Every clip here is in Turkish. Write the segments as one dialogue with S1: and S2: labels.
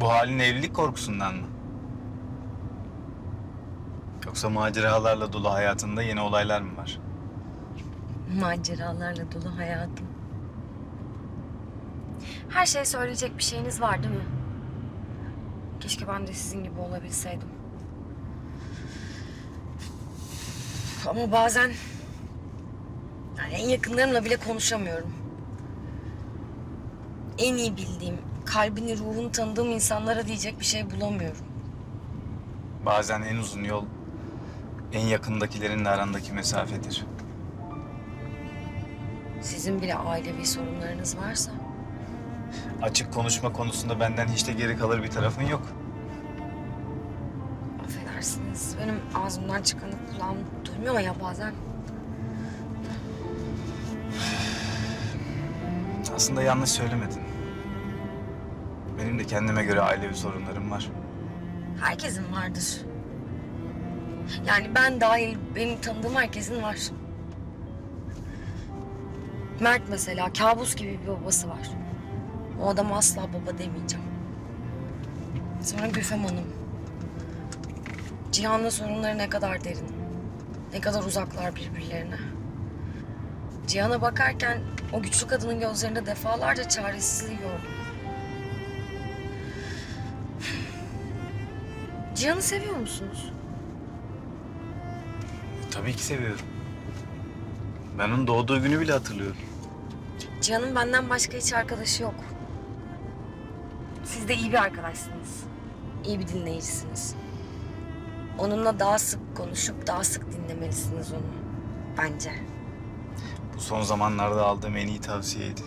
S1: Bu halin evlilik korkusundan mı? Yoksa maceralarla dolu hayatında yeni olaylar mı var?
S2: Maceralarla dolu hayatım. Her şey söyleyecek bir şeyiniz var değil mi? Keşke ben de sizin gibi olabilseydim. Ama bazen yani en yakınlarımla bile konuşamıyorum. En iyi bildiğim, kalbini, ruhunu tanıdığım insanlara diyecek bir şey bulamıyorum.
S1: Bazen en uzun yol en yakındakilerinle arandaki mesafedir.
S2: Sizin bile ailevi sorunlarınız varsa
S1: Açık konuşma konusunda benden hiç de geri kalır bir tarafın yok.
S2: Affedersiniz. Benim ağzımdan çıkanı kulağım duymuyor ya bazen.
S1: Aslında yanlış söylemedin. Benim de kendime göre ailevi sorunlarım var.
S2: Herkesin vardır. Yani ben dahil benim tanıdığım herkesin var. Mert mesela kabus gibi bir babası var. O adama asla baba demeyeceğim. Sonra Gülfem Hanım. Cihan'la sorunları ne kadar derin. Ne kadar uzaklar birbirlerine. Cihan'a bakarken o güçlü kadının gözlerinde defalarca çaresizliği gördüm. Cihan'ı seviyor musunuz?
S1: Tabii ki seviyorum. Ben onun doğduğu günü bile hatırlıyorum.
S2: Cihan'ın benden başka hiç arkadaşı yok. Siz de iyi bir arkadaşsınız. İyi bir dinleyicisiniz. Onunla daha sık konuşup daha sık dinlemelisiniz onu. Bence.
S1: Bu son zamanlarda aldığım en iyi tavsiyeydi.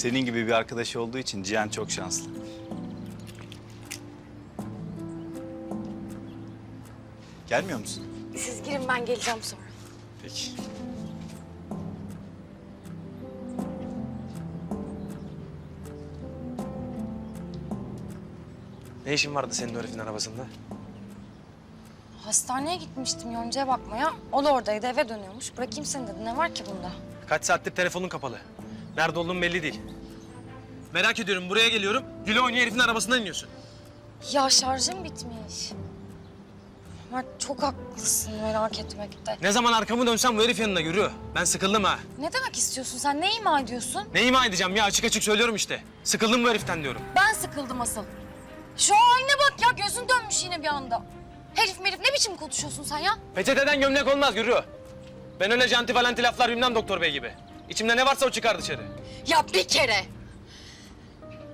S1: Senin gibi bir arkadaşı olduğu için Cihan çok şanslı. Gelmiyor musun?
S2: Siz girin ben geleceğim sonra.
S1: Peki.
S3: Ne işin vardı senin o herifin arabasında?
S2: Hastaneye gitmiştim Yonca'ya bakmaya. O da oradaydı eve dönüyormuş. Bırakayım seni dedi. Ne var ki bunda?
S3: Kaç saattir telefonun kapalı. Nerede olduğun belli değil. Merak ediyorum buraya geliyorum. Güle oynuyor herifin arabasından iniyorsun.
S2: Ya şarjım bitmiş. Mert çok haklısın merak etmekte.
S3: Ne zaman arkamı dönsem bu herif yanına yürüyor. Ben sıkıldım ha.
S2: Ne demek istiyorsun sen? Ne ima ediyorsun?
S3: Ne ima edeceğim ya açık açık söylüyorum işte. Sıkıldım bu heriften diyorum.
S2: Ben sıkıldım asıl. Şu haline bak ya gözün dönmüş yine bir anda. Herif merif ne biçim konuşuyorsun sen ya?
S3: Peçeteden gömlek olmaz yürü. Ben öyle cantivalenti laflar bilmem doktor bey gibi. İçimde ne varsa o çıkar dışarı.
S2: Ya bir kere.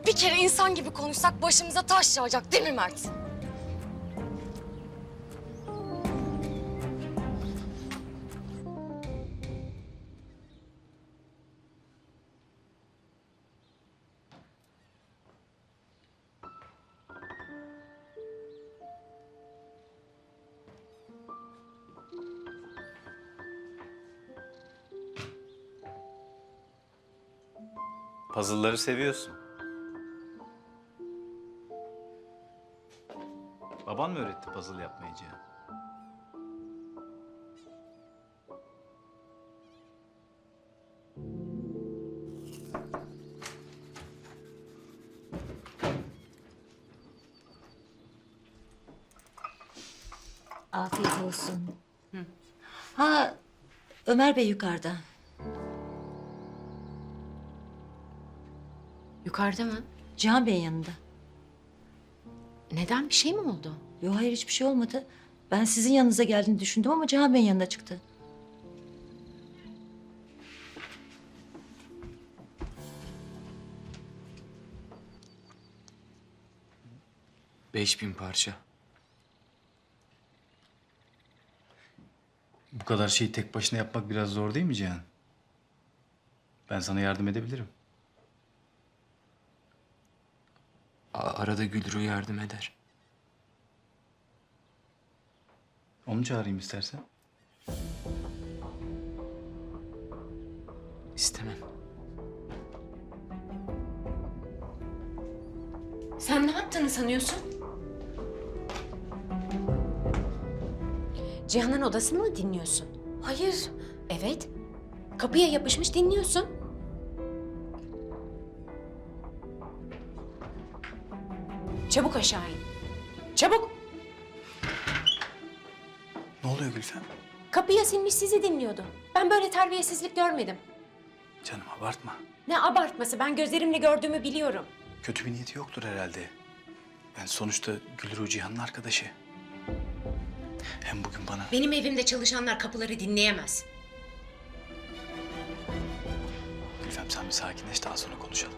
S2: Bir kere insan gibi konuşsak başımıza taş yağacak değil mi Mert?
S1: Puzzle'ları seviyorsun. Baban mı öğretti puzzle yapmayı Cihan?
S4: Afiyet olsun. Ha, Ömer Bey yukarıda.
S5: Yukarıda mı?
S4: Cihan Bey'in yanında.
S5: Neden? Bir şey mi oldu?
S4: Yok hayır hiçbir şey olmadı. Ben sizin yanınıza geldiğini düşündüm ama Cihan Bey'in yanına çıktı.
S6: Beş bin parça.
S1: Bu kadar şeyi tek başına yapmak biraz zor değil mi Cihan? Ben sana yardım edebilirim.
S6: A- arada Gülru yardım eder.
S1: Onu çağırayım istersen.
S6: İstemem.
S5: Sen ne yaptığını sanıyorsun? Cihan'ın odasını mı dinliyorsun?
S2: Hayır.
S5: Evet. Kapıya yapışmış dinliyorsun. Çabuk aşağı in. Çabuk.
S1: Ne oluyor Gülfem?
S5: Kapıya sinmiş sizi dinliyordu. Ben böyle terbiyesizlik görmedim.
S1: Canım abartma.
S5: Ne abartması ben gözlerimle gördüğümü biliyorum.
S1: Kötü bir niyeti yoktur herhalde. Yani sonuçta Gülru Cihan'ın arkadaşı. Hem bugün bana...
S5: Benim evimde çalışanlar kapıları dinleyemez.
S1: Gülfem sen bir sakinleş daha sonra konuşalım.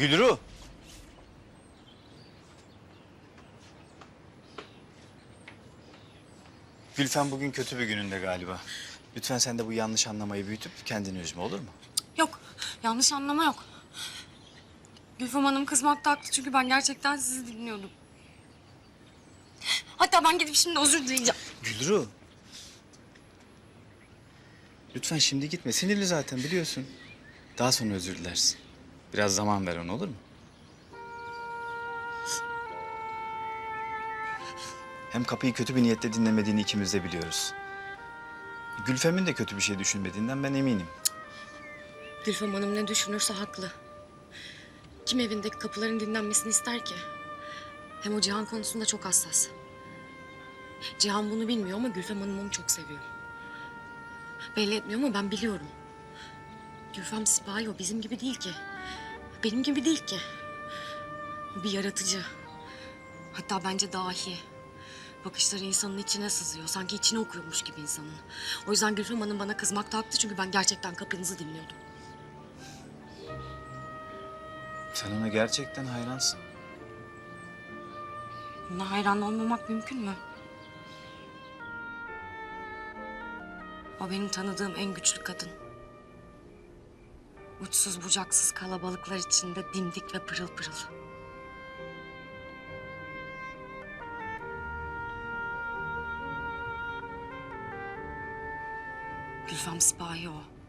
S1: Gülru. Gülfem bugün kötü bir gününde galiba. Lütfen sen de bu yanlış anlamayı büyütüp kendini üzme olur mu?
S2: Yok. Yanlış anlama yok. Gülfem Hanım kızmakta haklı çünkü ben gerçekten sizi dinliyordum. Hatta ben gidip şimdi özür dileyeceğim.
S1: Gülru. Lütfen şimdi gitme. Sinirli zaten biliyorsun. Daha sonra özür dilersin. Biraz zaman ver ona olur mu? Hem kapıyı kötü bir niyetle dinlemediğini ikimiz de biliyoruz. Gülfem'in de kötü bir şey düşünmediğinden ben eminim.
S2: Gülfem Hanım ne düşünürse haklı. Kim evindeki kapıların dinlenmesini ister ki? Hem o Cihan konusunda çok hassas. Cihan bunu bilmiyor ama Gülfem Hanım onu çok seviyor. Belli etmiyor ama ben biliyorum. Gülfem sipahi o bizim gibi değil ki. Benim gibi değil ki. O bir yaratıcı. Hatta bence dahi. Bakışları insanın içine sızıyor. Sanki içine okuyormuş gibi insanın. O yüzden Gülfem Hanım bana kızmakta haklı çünkü ben gerçekten kapınızı dinliyordum.
S1: Sen ona gerçekten hayransın.
S2: Buna hayran olmamak mümkün mü? O benim tanıdığım en güçlü kadın. Uçsuz bucaksız kalabalıklar içinde dimdik ve pırıl pırıl. Gülfem sipahi o.